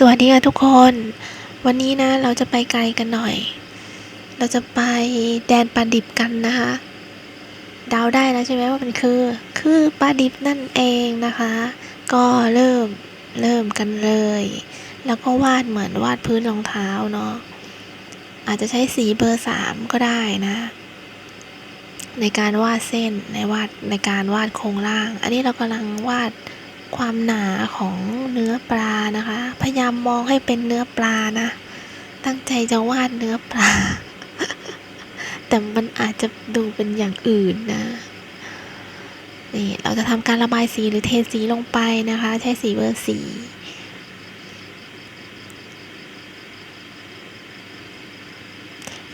สวัสดีค่ะทุกคน วันนี้นะเราจะไปไกลกันหน่อย เราจะไปแดนปลาดิบกันนะคะเดาได้แล้วใช่ไหมว่ามันคือ คือปลาดิบนั่นเองนะคะ ก็เริ่มเริ่มกันเลย แล้วก็วาดเหมือนวาดพื้นรองเท้าเนาะอาจจะใช้สีเบอร์สามก็ได้นะ ในการวาดเส้นในวาดในการวาดโครงล่าง อันนี้เรากำลังวาด ความหนาของเนื้อปลานะคะ พยายามมองให้เป็นเนื้อปลานะ ตั้งใจจะวาดเนื้อปลา แต่มันอาจจะดูเป็นอย่างอื่นนะนี่เราจะทำการระบายสีหรือเทสีลงไปนะคะ ใช้สีเบอร์สี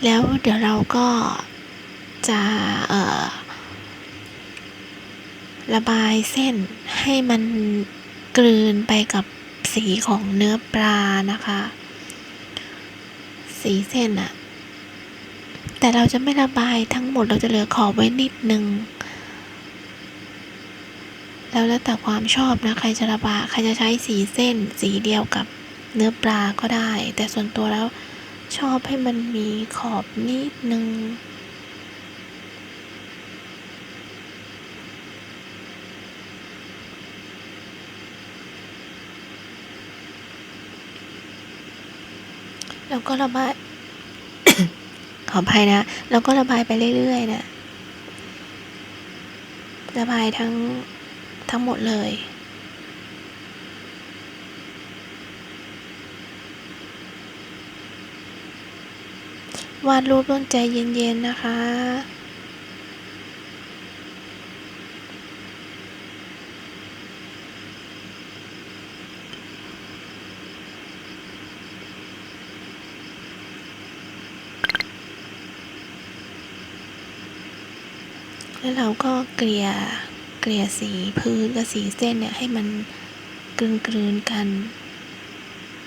แล้วเดี๋ยวเราก็จะเอ่อ ระบายเส้นให้มันกลืนไปกับสีของเนื้อปลานะคะ สีเส้นอะแต่เราจะไม่ระบายทั้งหมดเราจะเหลือขอบไว้นิดนึงแล้วแล้วแต่ความชอบนะใครจะระบายใครจะใช้สีเส้นสีเดียวกับเนื้อปลาก็ได้ แต่ส่วนตัวแล้วชอบให้มันมีขอบนิดนึง แล้วก็ระบาย ขออภัยนะ แล้วก็ระบายไปเรื่อยๆนะระบายทั้งทั้งหมดเลย วาดรูปต้องใจเย็นๆนะคะ แล้วเราก็เกลี่ยเกลี่ยสีพื้นกับสีเส้นเนี่ยให้มันกลืนกลืนๆกัน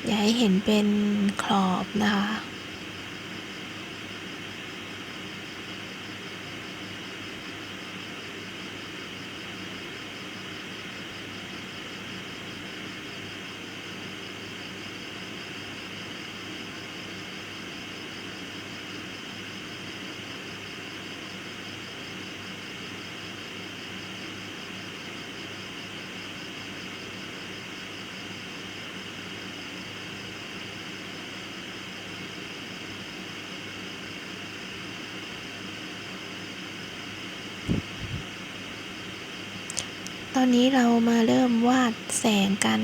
อย่าให้เห็นเป็นขอบนะคะ ตอนนี้เรามาเริ่มวาดแสงกัน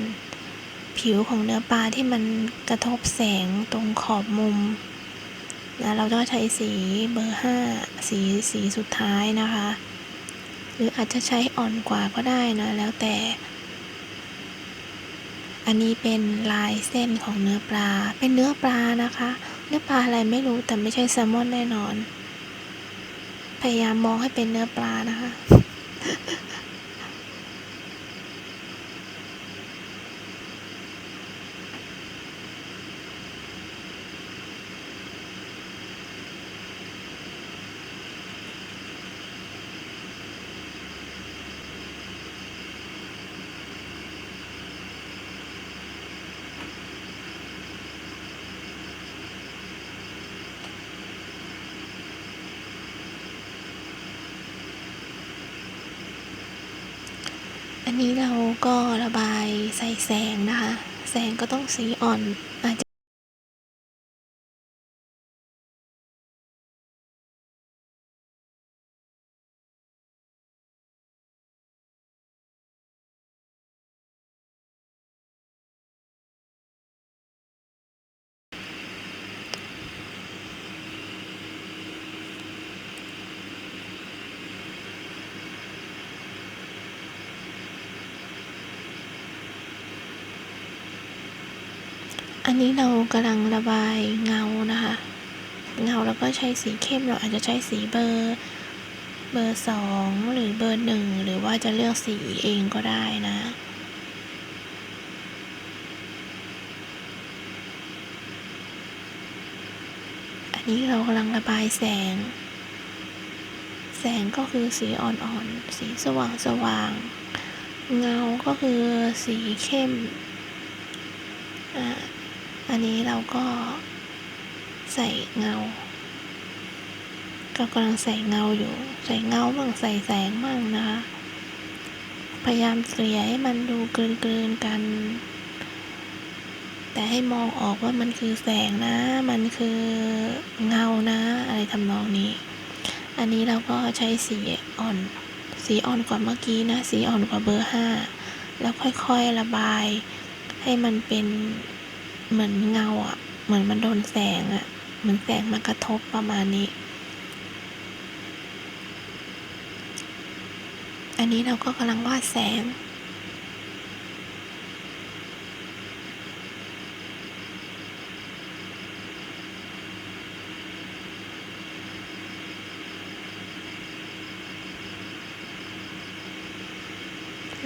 ผิวของเนื้อปลาที่มันกระทบแสงตรงขอบมุมนะเราก็ใช้สีเบอร์ห้าสีสีสุดท้ายนะคะ หรืออาจจะใช้อ่อนกว่าก็ได้นะ แล้วแต่ อันนี้เป็นลายเส้นของเนื้อปลา เป็นเนื้อปลานะคะ เนื้อปลาอะไรไม่รู้แต่ไม่ใช่แซลมอนแน่นอน พยายามมองให้เป็นเนื้อปลานะคะ อันนี้เราก็ระบายใส่แสงนะคะ แสงก็ต้องสีอ่อนอาจจะ อันนี้เรากำลังระบายเงานะคะ เงาแล้วก็ใช้สีเข้มเราอาจจะใช้สีเบอร์เบอร์สองหรือเบอร์หนึ่งหรือว่าจะเลือกสีเองก็ได้นะอันนี้เรากำลังระบายแสง แสงก็คือสีอ่อนๆ สีสว่างๆเงาก็คือสีเข้ม อ่า อันนี้เราก็ใส่เงา ก็กำลังใส่เงาอยู่ ใส่เงาบ้างใส่แสงบ้างนะคะ พยายามเกลี่ยให้มันดูกลืนๆกัน แต่ให้มองออกว่ามันคือแสงนะ มันคือเงานะ อะไรทำนองนี้ อันนี้เราก็ใช้สีอ่อน สีอ่อนกว่าเมื่อกี้นะ สีอ่อนกว่าเบอร์ห้า แล้วค่อยๆระบายให้มันเป็น เหมือนเงาอะ่ะ เหมือนมันโดนแสงอะ่ะ เหมือนแสงมากระทบประมาณนี้ อันนี้เราก็กำลังวาดแสง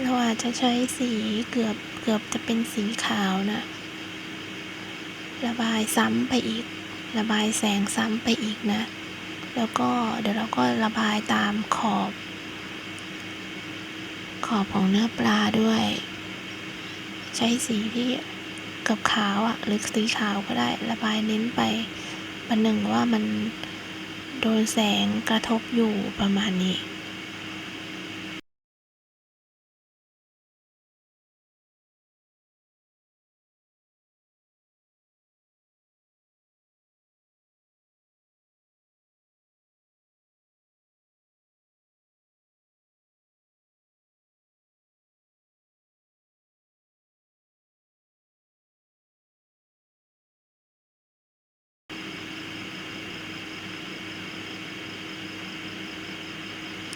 เราอาจจะใช้สีเกือบเกือบจะเป็นสีขาวนะ ระบายซ้ำไปอีก ระบายแสงซ้ำไปอีกนะ แล้วก็เดี๋ยวเราก็ระบายตามขอบ ขอบของเนื้อปลาด้วย ใช้สีที่กับขาวอะหรือสีขาวก็ได้ระบายเน้นไปประหนึ่งว่ามันโดนแสงกระทบอยู่ประมาณนี้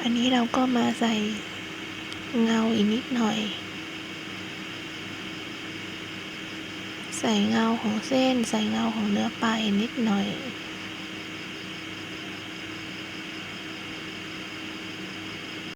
อันนี้เราก็มาใส่เงาอีกนิดหน่อย ใส่เงาของเส้น ใส่เงาของเนื้อปลาอีกนิดหน่อย